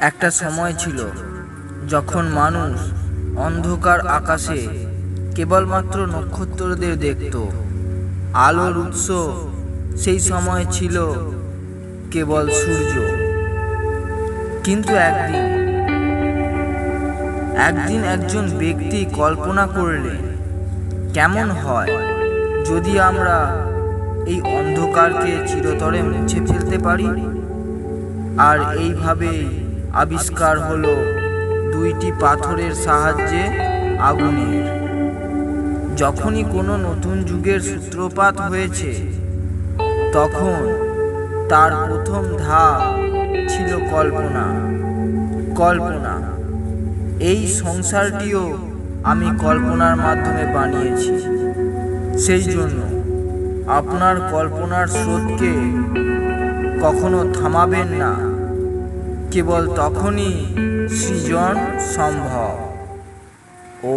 একটা সময় ছিল যখন মানুষ অন্ধকার আকাশে কেবলমাত্র নক্ষত্রদের দেখত। আলোর উৎস সেই সময় ছিল কেবল সূর্য। কিন্তু একদিন একদিন একজন ব্যক্তি কল্পনা করলে কেমন হয় যদি আমরা এই অন্ধকারকে চিরতরে মুছে ফেলতে পারি? আর এইভাবেই আবিষ্কার হলো দুইটি পাথরের সাহায্যে আগুনের। যখনই কোনো নতুন যুগের সূত্রপাত হয়েছে, তখন তার প্রথম ধাপ ছিল কল্পনা। কল্পনা। এই সংসারটিও আমি কল্পনার মাধ্যমে বানিয়েছি। সেই জন্য আপনার কল্পনার স্রোতকে কখনো থামাবেন না। কেবল তখনই সৃজন সম্ভব। ও